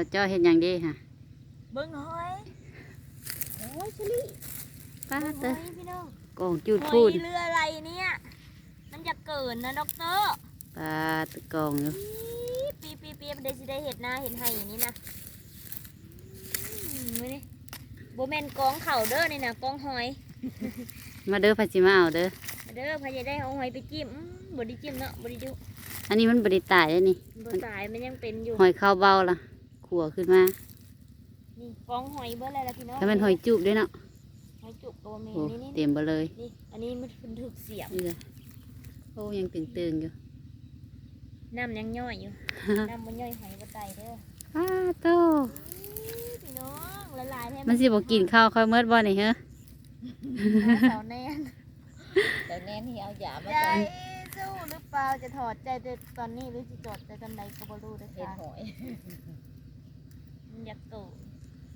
าวจ้อยเห็นอย่างดีค่ะเบิ่งหอยโอ้ยชลิป้าเบิ่งหเตออยพี่น้องกองจูดหอพูดยเรืออะไรเนี่ยมันจะเกินนะด็อกเตอร์ป้าตะกองอยู่ปีปีปีมันได้สิได้เห็ดนาเห็นไห้อย่างนี้นะอืมไม่นี่โบแมนกองเข่าเด้อนี่นะกองหอย มาเด้อพัชิมาเอาเด้อเด้อพายจะได้เอาหอยไปจิ้มอืมบไดีจิ้มเนาะบไดีจุอันนี้มันบริตายแล้วนี่บตายมันยังเป็นอยู่หอยข้าวเบาล่ะ ขัวขึ้นมานี่กองหอยเบอร์อะไรล่ะพี่น้องถ้ามันหอยจุบด้วยเนาะหอยจุกตัวเมโอ้นี่นี่เต็มไปเลยนี่อันนี้มันเป็นถึกเสียบนี่เลยโอ้ยังตึงๆอยู่น้ำยังย่อยอยู่น้ำมันย่อยหอยบตายเด้อป้าโตอื้อพี่น้องละลายแท้มันสิบอกกินข้าวค่อยเมื่อบ่นี่เหรอสาวแน่นแต่แน่นี่เอาหยามาใจใส่สู้หรือเปล่าจะถอดใจตอนนี้หรือจะจอดใจตอนไหนก็บ่รู้นะเห็ดคะหอยมันอยากเกิด